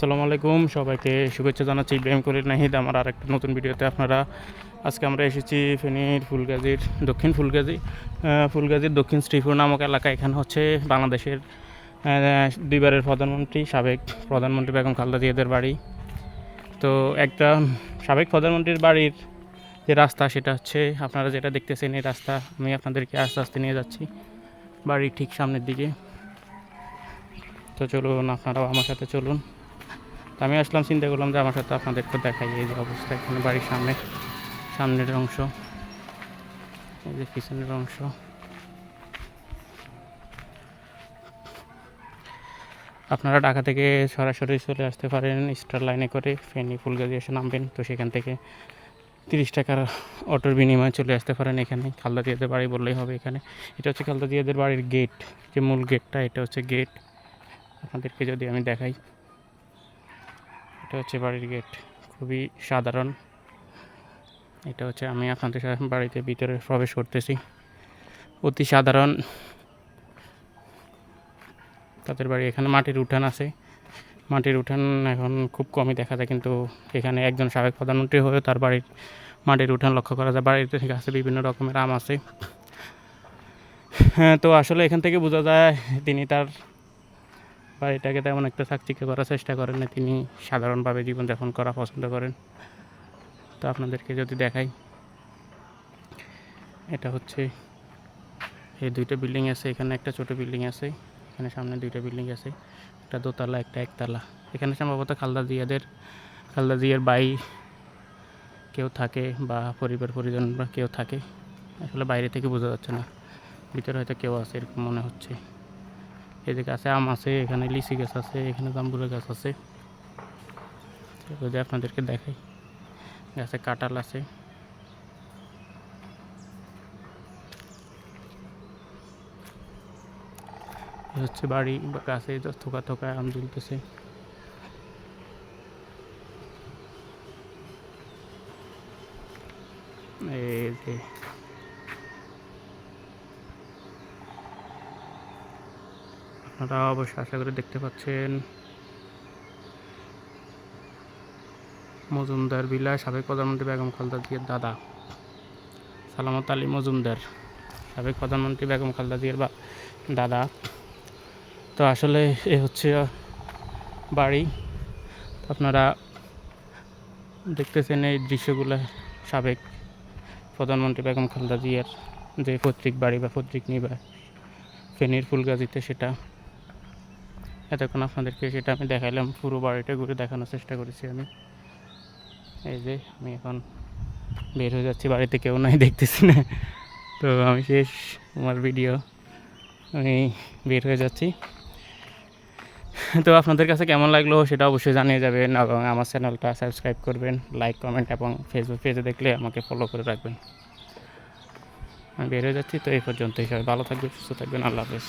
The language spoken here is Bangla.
আসসালামু আলাইকুম, সবাইকে শুভেচ্ছা জানাচ্ছি ইব্রাহিম করির নাহিদ, আমার আর একটা নতুন ভিডিওতে আপনারা। আজকে আমরা এসেছি ফেনীর ফুলগাজীর, দক্ষিণ ফুলগাজী ফুলগাজীর দক্ষিণ শ্রীপুর নামক এলাকা। এখানে হচ্ছে বাংলাদেশের দুইবারের প্রধানমন্ত্রী, সাবেক প্রধানমন্ত্রী বেগম খালেদা জিয়াদের বাড়ি। তো একটা সাবেক প্রধানমন্ত্রীর বাড়ির যে রাস্তা, সেটা হচ্ছে আপনারা যেটা দেখতেছেন এই রাস্তা, আমি আপনাদেরকে আস্তে আস্তে নিয়ে যাচ্ছি বাড়ির ঠিক সামনের দিকে। তো চলুন, আপনারাও আমার সাথে চলুন। তো আমি আসলাম, চিন্তা করলাম যে আমার সাথে আপনাদেরকে দেখাই এই যে অবস্থা এখানে বাড়ির সামনে, সামনের অংশ। এই যে পিছনের অংশ। আপনারা ঢাকা থেকে সরাসরি চলে আসতে পারেন, স্টার লাইনে করে ফেনী ফুলগাজি এসে নামবেন। তো সেখান থেকে তিরিশ টাকার অটোর বিনিময়ে চলে আসতে পারেন এখানে। খালদা দিয়াদের বাড়ি বললেই হবে এখানে। এটা হচ্ছে খালদা দিয়াদের বাড়ির গেট যে মূল গেটটা এটা হচ্ছে গেট আপনাদেরকে যদি আমি দেখাই। এটা হচ্ছে বাড়ির গেট। খুবই সাধারণ। এটা হচ্ছে আমি আপনাদের বাড়িতে ভিতরে প্রবেশ করতেছি। অতি সাধারণ। তাদের বাড়ি এখানে মাটির উঠান আছে। মাটির উঠান এখন খুব কমই দেখা যায়, কিন্তু এখানে একজন সাবেক প্রধানমন্ত্রী হয়েও তার বাড়ির মাটির উঠান লক্ষ্য করা যায়। বাড়িতে গাছে বিভিন্ন রকমের আম আছে। হ্যাঁ তো আসলে এখান থেকে বোঝা যায়, তিনি তার বাড়িটাকে তেমন একটা চাকচিক্য করার চেষ্টা করেন না, তিনি সাধারণভাবে জীবনযাপন করা পছন্দ করেন। তো আপনাদেরকে যদি দেখাই, এটা হচ্ছে, এই দুইটা বিল্ডিং আছে, এখানে একটা ছোট বিল্ডিং আছে, এখানে সামনে দুইটা বিল্ডিং আছে, একটা দোতলা, একটা একতলা। এখানে সম্ভবত খালদা জিয়াদের, খালদা জিয়ার বাই কেউ থাকে বা পরিবার, পরিজন বা কেউ থাকে। আসলে বাইরে থেকে বোঝা যাচ্ছে না, ভিতরে হয়তো কেউ আছে, এরকম মনে হচ্ছে। এদিকে আছে আম আছে, এখানে লিচি গাছ আছে, এখানে জাম্বুরা গাছ আছে। যদি আপনাদেরকে দেখাই, গাছে কাঁঠাল আছে। হচ্ছে বাড়ি, গাছে থোকা থোকা আম ঝুলতেছে। এই আপনারা অবশ্যই আশা করে দেখতে পাচ্ছেন। মজুমদার বিলা সাবেক প্রধানমন্ত্রী বেগম খালেদা জিয়ার দাদা। সালামত আলী মজুমদার, সাবেক প্রধানমন্ত্রী বেগম খালেদা জিয়ার বা দাদা। তো আসলে এ হচ্ছে বাড়ি। আপনারা দেখতেছেন এই দৃশ্যগুলো সাবেক প্রধানমন্ত্রী বেগম খালেদা জিয়ার যে পৈতৃক বাড়ি বা পৈতৃক নিবাস, ফেনীর ফুলগাজিতে সেটা। এতক্ষণ আপনাদেরকে সেটা আমি দেখাইলাম, পুরো বাড়িটা ঘুরে দেখানোর চেষ্টা করেছি আমি। এই যে আমি এখন বের হয়ে যাচ্ছি, বাড়িতে কেউ নাই, দেখতেছি না। তো আমি শেষ আমার ভিডিও। আমি বের হয়ে যাচ্ছি। তো আপনাদের কাছে কেমন লাগল সেটা অবশ্যই জানিয়ে যাবেন এবং আমার চ্যানেলটা সাবস্ক্রাইব করবেন, লাইক, কমেন্ট এবং ফেসবুক পেজে দেখলে আমাকে ফলো করে রাখবেন। আমি বের হয়ে যাচ্ছি, তো এই পর্যন্তই। সবাই ভালো থাকবেন, সুস্থ থাকবেন, আল্লাহ হাফেজ।